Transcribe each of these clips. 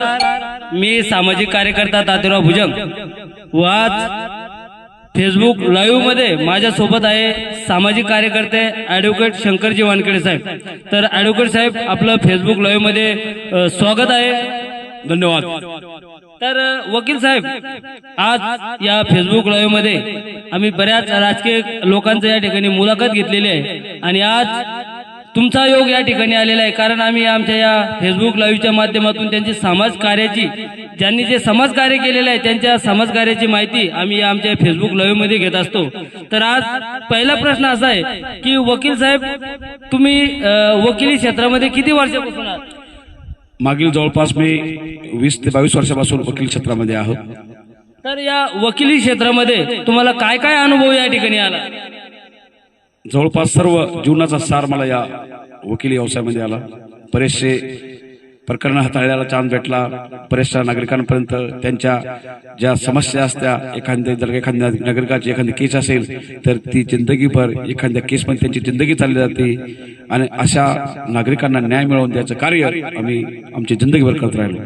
मी सामाजिक कार्यकर्ता तात्याराव भुजंग. व आज फेसबुक लाईव्हमध्ये माझ्या सोबत आहे सामाजिक कार्यकर्ते ॲडव्होकेट शंकरजी वानखेडे साहेब. तर ॲडव्होकेट साहेब आपलं फेसबुक लाईव्हमध्ये स्वागत आहे. धन्यवाद. तर वकील साहेब आज या फेसबुक लाईव्हमध्ये आम्ही बऱ्याच राजकीय लोकांचं या ठिकाणी मुलाखत घेतलेली आहे. आणि आज तुमचा योग या ठिकाणी आलेला आहे. कारण आम्ही आमच्या या फेसबुक लाईव्हच्या माध्यमातून त्यांची समाज कार्याची ज्यांनी जे समाज कार्य केलेलं आहे त्यांच्या समाज कार्याची माहिती आम्ही आमच्या फेसबुक लाईव्हमध्ये घेत असतो. तर आज पहिला प्रश्न असा आहे की वकील साहेब तुम्ही वकिली क्षेत्रामध्ये किती वर्षापासून आहात? मागील जवळपास मी वीस ते बावीस वर्षापासून वकील क्षेत्रामध्ये आहोत. तर या वकिली क्षेत्रामध्ये तुम्हाला काय काय अनुभव या ठिकाणी आला? जवळपास सर्व जीवनाचा सार मला या वकिली व्यवसायामध्ये आला. बरेचसे प्रकरण हाताळण्याला चान्स भेटला. बऱ्याचशा नागरिकांपर्यंत त्यांच्या ज्या समस्या असत्या एखाद्या जर एखाद्या नागरिकाची एखादी केस असेल तर ती जिंदगीभर एखाद्या केसमध्ये त्यांची जिंदगी चालली जाते. आणि अशा नागरिकांना न्याय मिळवून द्यायचं कार्य आम्ही आमची जिंदगीभर करत राहिलो.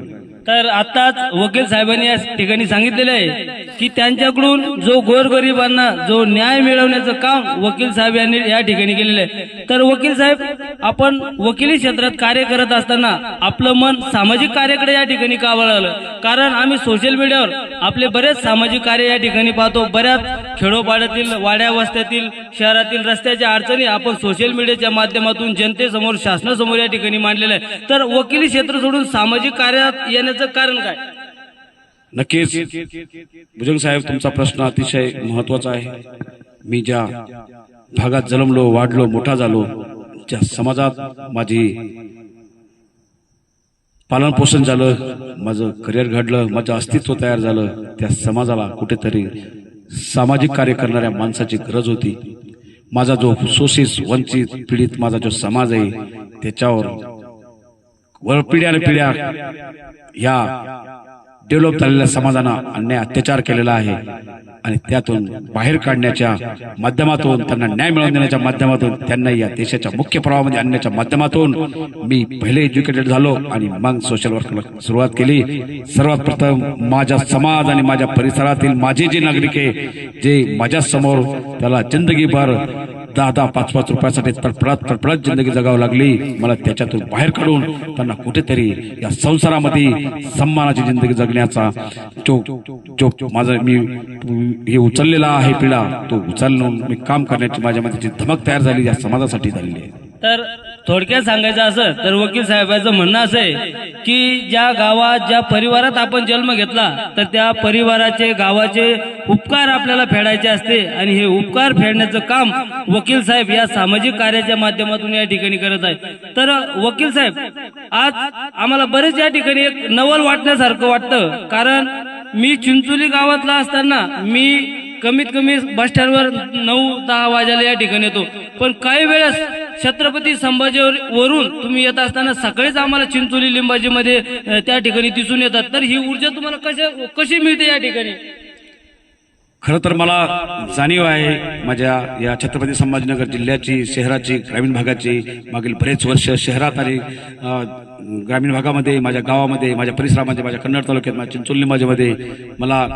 तर आताच वकील साहेबांनी या ठिकाणी सांगितलेलं आहे की त्यांच्याकडून जो गोरगरिबांना जो न्याय मिळवण्याचं काम वकील साहेब यांनी या ठिकाणी केलेलं आहे. तर वकील साहेब आपण वकिली क्षेत्रात कार्य करत असताना आपलं मन सामाजिक कार्याकडे या ठिकाणी का वळालं? कारण आम्ही सोशल मीडियावर आपले बरेच सामाजिक कार्य या ठिकाणी पाहतो. बऱ्याच खेडोपाड्यातील वाड्या वस्त्यातील शहरातील रस्त्याच्या अडचणी आपण सोशल मीडियाच्या माध्यमातून जनतेसमोर शासनासमोर या ठिकाणी मांडलेलं आहे तर वकिली क्षेत्र सोडून सामाजिक कार्यात येण्याचं कारण काय? नक्कीच भुजंग साहेब तुमचा प्रश्न अतिशय महत्त्वाचा आहे. मी ज्या भागात जन्मलो वाढलो मोठा झालो ज्या समाजात माझी पालन पोषण झालं माझं करिअर घडलं माझं अस्तित्व तयार झालं त्या समाजाला कुठेतरी सामाजिक कार्य करणाऱ्या माणसाची गरज होती. माझा जो शोषित वंचित पीडित माझा जो समाज आहे त्याच्यावर वर पिढ्या पिढ्या या डेव्हलप झालेल्या समाजानं अन्याय अत्याचार केलेला आहे. आणि त्यातून बाहेर काढण्याच्या माध्यमातून त्यांना न्याय मिळवून देण्याच्या माध्यमातून त्यांना या देशाच्या मुख्य प्रवाहामध्ये आणण्याच्या माध्यमातून मी पहिले एज्युकेटेड झालो आणि मग सोशल वर्कला सुरुवात केली. सर्वात प्रथम माझ्या समाज आणि माझ्या परिसरातील माझे जे नागरिक आहे जे माझ्यासमोर त्याला जिंदगीभर दहा दहा पाच पाच रुपयासाठी तडफडत तडफडत जिंदगी जगावं लागली. मला त्याच्यातून बाहेर काढून त्यांना कुठेतरी या संसारामध्ये सन्मानाची जिंदगी जगण्याचा जो जो माझा मी हे उचललेला आहे पिढा तो उचलून मी काम करण्याची माझ्यामध्ये जी धमक तयार झाली या समाजासाठी झालेली आहे. तर थोडक्यात सांगायचं असं तर वकील साहेबांचं म्हणणं असं आहे की ज्या गावात ज्या परिवारात आपण जन्म घेतला तर त्या परिवाराचे गावाचे उपकार आपल्याला फेडायचे असते आणि हे उपकार फेडण्याचं काम वकील साहेब या सामाजिक कार्याच्या माध्यमातून या ठिकाणी करत आहे तर वकील साहेब आज आम्हाला बरेच या ठिकाणी एक नवल वाटण्यासारखं वाटतं. कारण मी चिंचोली गावातला असताना मी कमीत कमी बस स्टँडवर नऊ दहा वाजायला या ठिकाणी येतो. पण काही वेळेस छत्रपती संभाजीवरून तुम्ही येत असताना सकाळीच आम्हाला चिंचोली लिंबाजीमध्ये त्या ठिकाणी दिसून येतात. तर ही ऊर्जा तुम्हाला कशा कशी मिळते या ठिकाणी? खरं तर मला जाणीव आहे माझ्या या छत्रपती संभाजीनगर जिल्ह्याची शहराची ग्रामीण भागाची मागील बरेच वर्ष शहरात आणि ग्रामीण भागामध्ये माझ्या गावामध्ये माझ्या परिसरामध्ये माझ्या कन्नड तालुक्यात माझ्या चिंचोली माझ्यामध्ये मला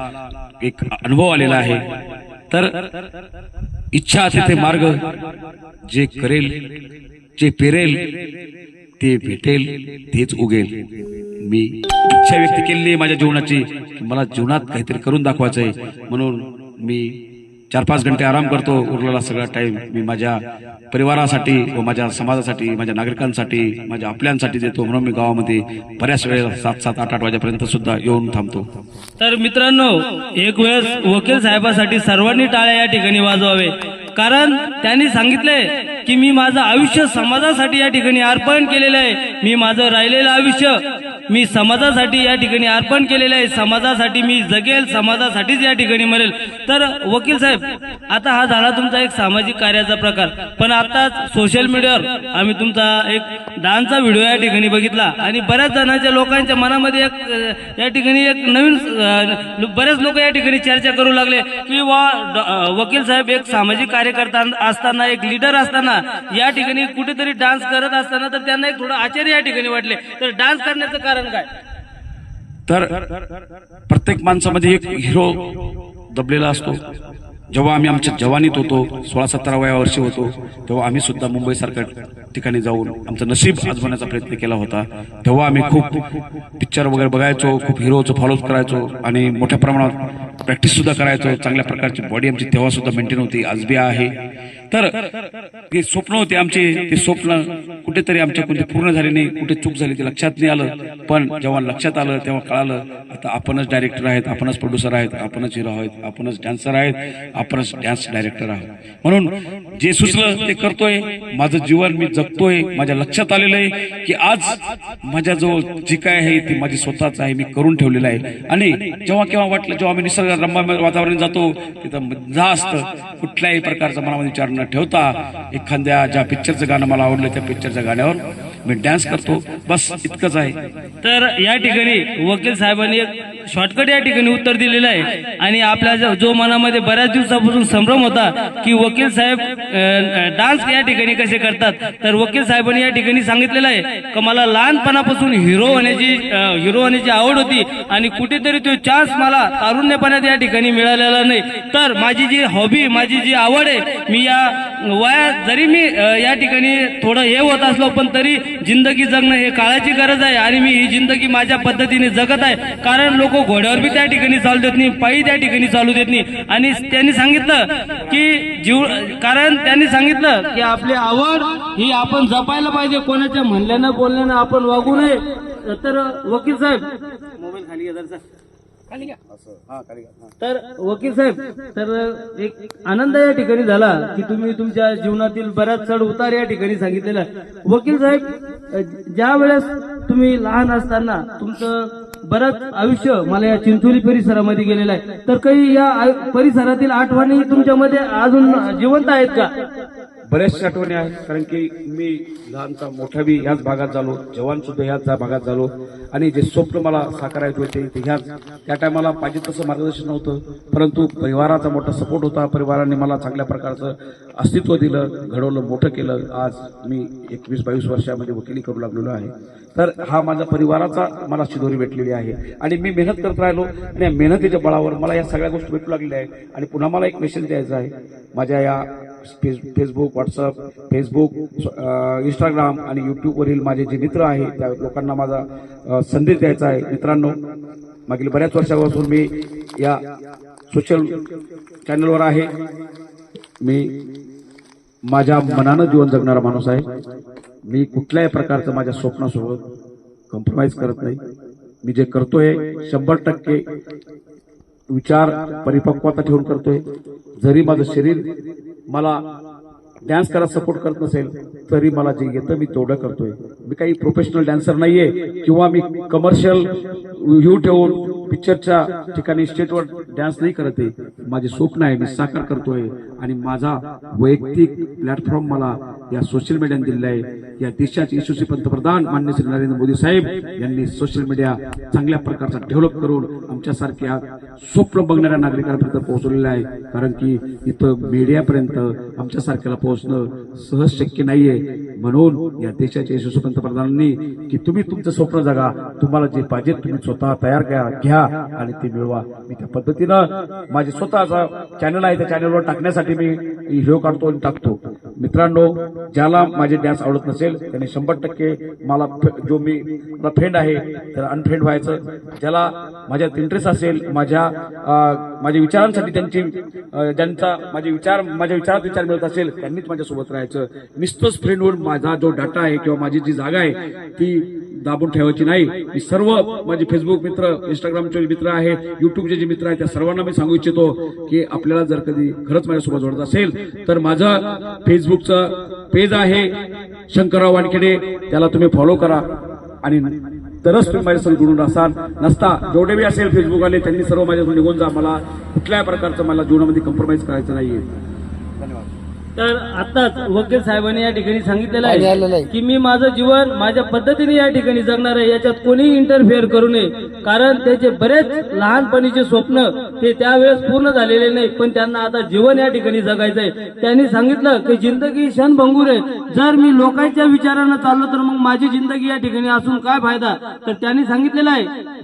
एक अनुभव आलेला आहे. तर इच्छा तिथे मार्ग जे करेल जे पेरेल ते भेटेल तेच उगेल. मी इच्छा व्यक्त केलेली आहे माझ्या जीवनाची. मला जीवनात काहीतरी करून दाखवायचं आहे म्हणून मी चार पाच घंटे आराम करतो उरलेला सगळा टाइम मी माझ्या परिवारासाठी व माझ्या समाजासाठी माझ्या नागरिकांसाठी माझ्या आपल्यांसाठी देतो. म्हणून मी गावामध्ये बऱ्याच वेळेला सात सात आठ आठ वाजेपर्यंत सुद्धा येऊन थांबतो. तर मित्रांनो एक वेळेस वकील साहेबासाठी सर्वांनी टाळ्या या ठिकाणी वाजवावे. कारण त्यांनी सांगितले की मी माझं आयुष्य समाजासाठी या ठिकाणी अर्पण केलेलं आहे. मी माझं राहिलेलं आयुष्य मी समाजासाठी या ठिकाणी अर्पण केलेले आहे. समाजासाठी मी जगेल समाजासाठीच या ठिकाणी मरेल. तर वकील साहेब आता हा झाला तुमचा एक सामाजिक कार्याचा प्रकार. पण आताच सोशल मीडियावर आम्ही तुमचा एक डान्सचा व्हिडिओ या ठिकाणी बघितला. आणि बऱ्याच जणांच्या लोकांच्या मनामध्ये एक या ठिकाणी एक नवीन बरेच लोक या ठिकाणी चर्चा करू लागले. की वा वकील साहेब एक सामाजिक कार्यकर्ता असताना एक लीडर असताना या ठिकाणी कुठेतरी डान्स करत असताना तर त्यांना एक थोडं आश्चर्य या ठिकाणी वाटले. तर डान्स करण्याचं कारण काय? तर प्रत्येक माणसामध्ये एक हिरो दबलेला असतो. जेव्हा आम्ही आमच्या जवानीत होतो सोळा सतराव्या वर्षी होतो तेव्हा आम्ही सुद्धा मुंबईसारख्या ठिकाणी जाऊन आमचं नशीब आजवण्याचा प्रयत्न केला होता. तेव्हा आम्ही खूप पिक्चर वगैरे बघायचो खूप हिरोचं फॉलो करायचो आणि मोठ्या प्रमाणात प्रॅक्टिस सुद्धा करायचो. चांगल्या प्रकारची बॉडी आमची तेव्हा सुद्धा मेंटेन होती. आज बी आहे. तर ते स्वप्न होते आमचे. ते स्वप्न कुठेतरी आमच्या पूर्ण झाले नाही. कुठे चूक झाली ते लक्षात नाही आलं. पण जेव्हा लक्षात आलं तेव्हा कळालं आता आपणच डायरेक्टर आहेत आपणच प्रोड्युसर आहेत आपणच हिरो आहेत आपणच डान्सर आहेत आपणच डान्स डायरेक्टर आहोत. म्हणून जे सुचलं ते करतोय. माझं जीवन मी जगतोय. माझ्या लक्षात आलेलं आहे की आज माझ्याजवळ जी काय आहे ती माझी स्वतःच आहे. मी करून ठेवलेलं आहे. आणि जेव्हा केव्हा वाटलं जेव्हा आम्ही निसर्ग रम्य वातावरण जातो तिथं मजा असतं. कुठल्याही प्रकारचा मनामध्ये विचार न ठेवता एखाद्या ज्या पिक्चरचं गाणं मला आवडलं त्या पिक्चरच्या गाण्यावर मी डॅन्स करतो. बस इतकंच आहे. तर या ठिकाणी वकील साहेबांनी एक शॉर्टकट या ठिकाणी उत्तर दिलेलं आहे. आणि आपल्या जो- मनामध्ये बऱ्याच दिवसापासून संभ्रम होता की वकील साहेब डान्स या ठिकाणी कसे करतात तर वकील साहेबांनी या ठिकाणी सांगितलेलं आहे की मला लहानपणापासून हिरो होण्याची हिरो होण्याची आवड होती आणि कुठेतरी तो चान्स मला तारुण्यपणात या ठिकाणी मिळालेला नाही. तर माझी जी हॉबी माझी जी आवड आहे मी या वयात जरी मी या ठिकाणी थोडं हे होत असलो पण तरी जिंदगी जगणं हे काळाची गरज आहे आणि मी ही जिंदगी माझ्या पद्धतीने जगत आहे. कारण लोक घोड्यावर बी त्या ठिकाणी चालू देत नाही पायी त्या ठिकाणी चालू देत नाही. आणि त्यांनी सांगितलं की जीव कारण त्यांनी सांगितलं की आपली आवड ही आपण जपायला पाहिजे कोणाच्या म्हणल्यानं बोलल्यानं आपण वागू नये. तर वकील साहेब. मोबाईल खाली घ्या जरासा. खाली घ्या. तर वकील साहेब तर एक आनंद या ठिकाणी झाला की तुम्ही तुमच्या जीवनातील बऱ्याच चढ उतार या ठिकाणी सांगितलेला. वकील साहेब ज्या वेळेस तुम्ही लहान असताना तुमचं बरंच आयुष्य मला या चिंचोली परिसरामध्ये गेलेलं आहे. तर काही या परिसरातील आठवणी तुमच्यामध्ये अजून जिवंत आहेत का? बऱ्याचशा आठवणी आहेत कारण की मी लहानचा मोठा बी ह्याच भागात झालो जवान सुद्धा ह्याच भागात झालो. आणि जे स्वप्न मला साकारायचे होते ते ह्याच त्या टायमाला पाहिजे तसं मार्गदर्शन नव्हतं. परंतु परिवाराचा मोठा सपोर्ट होता. परिवाराने मला चांगल्या प्रकारचं अस्तित्व दिलं घडवलं मोठं केलं. आज मी एकवीस बावीस वर्षामध्ये वकिली करू लागलेलो आहे. तर हा माझा परिवाराचा मला शिदोरी भेटलेली आहे. आणि मी मेहनत करत राहिलो आणि मेहनतीच्या बळावर मला या सगळ्या गोष्टी भेटू लागलेल्या आहेत. आणि पुन्हा मला एक मेसेज द्यायचा आहे. माझ्या या face Facebook WhatsApp Facebook Instagram आणि यूट्यूबवरील माझे जे मित्र आहे त्या लोकांना माझा संदेश द्यायचा आहे. मित्रांनो मागील बऱ्याच वर्षापासून मी या सोशल चॅनलवर आहे. मी माझ्या मनानं जीवन जगणारा माणूस आहे. मी कुठल्याही प्रकारचं माझ्या स्वप्नासोबत कॉम्प्रोमाइज करत नाही. मी जे करतोय शंभर टक्के विचार परिपक्वता ठेवून करतोय. जरी माझं शरीर मला डान्स करायला सपोर्ट करत नसेल तरी मला जे येतं मी तेवढं करतोय. मी काही प्रोफेशनल डान्सर नाहीये किंवा मी कमर्शियल व्ह्यू ठेवून पिक्चरच्या ठिकाणी स्टेटवर डान्स नाही करत आहे. माझे स्वप्न आहे मी साकार करतोय. आणि माझा वैयक्तिक प्लॅटफॉर्म मला या सोशल मीडियाने दिलेला आहे या देशाचे यशस्वी पंतप्रधान मान्य श्री नरेंद्र मोदी साहेब यांनी सोशल मीडिया चांगल्या प्रकारचा डेव्हलप करून आमच्यासारख्या स्वप्न बघणाऱ्या नागरिकांपर्यंत पोहोचवलेला आहे. कारण की इथं मीडियापर्यंत आमच्यासारख्याला पोहोचणं सहज शक्य नाहीये. म्हणून या देशाच्या यशस्वी पंतप्रधानांनी की तुम्ही तुमचं स्वप्न जगा तुम्हाला जे पाहिजे तुम्ही स्वतः तयार करा घ्या आणि ते मिळवा. मी त्या पद्धतीनं माझे स्वतःचा चॅनल आहे त्या चॅनलवर टाकण्यासाठी मी व्हिडिओ काढतो आणि टाकतो. मित्रांनो ज्याला माझे डान्स आवडत नसेल त्याने शंभर टक्के मला फ- जो मी मला फ्रेंड आहे त्याला अनफ्रेंड व्हायचं. ज्याला माझ्यात इंटरेस्ट असेल माझ्या माझ्या विचारांसाठी त्यांची ज्यांचा माझे विचार माझ्या विचारात विचार मिळत असेल त्यांनीच माझ्यासोबत राहायचं. नुसतंच फ्रेंड होऊन माझा जो डाटा आहे किंवा माझी जी जागा आहे ती दाबून ठेवायची नाही. मी सर्व माझे फेसबुक मित्र इंस्टाग्रामचे मित्र आहे युट्यूबचे जे मित्र आहेत त्या सर्वांना मी सांगू इच्छितो की आपल्याला जर कधी खरंच माझ्यासोबत जोडत असेल तर माझं फेसबुकचं पेज आहे शंकरराव वानखेडे. त्याला तुम्ही फॉलो करा. आणि तरच तुम्ही माझ्यासोबत जोडून असाल नसता जेवढे बी असेल फेसबुकवाले त्यांनी सर्व माझ्यासोबत निघून जा. मला कुठल्याही प्रकारचं मला जीवनामध्ये कॉम्प्रोमाइज करायचं नाहीये. तर आताच वकील साहेबांनी या ठिकाणी सांगितलेलं आहे की मी माझं जीवन माझ्या पद्धतीने या ठिकाणी जगणार आहे याच्यात कोणीही इंटरफेअर करू नये. कारण त्याचे बरेच लहानपणीचे स्वप्न ते त्यावेळेस पूर्ण झालेले नाही पण त्यांना आता जीवन या ठिकाणी जगायचं आहे. त्यांनी सांगितलं की जिंदगी क्षणभंगूर आहे. जर मी लोकांच्या विचारानं चाललो तर मग माझी जिंदगी या ठिकाणी असून काय फायदा? तर त्यांनी सांगितलेलं आहे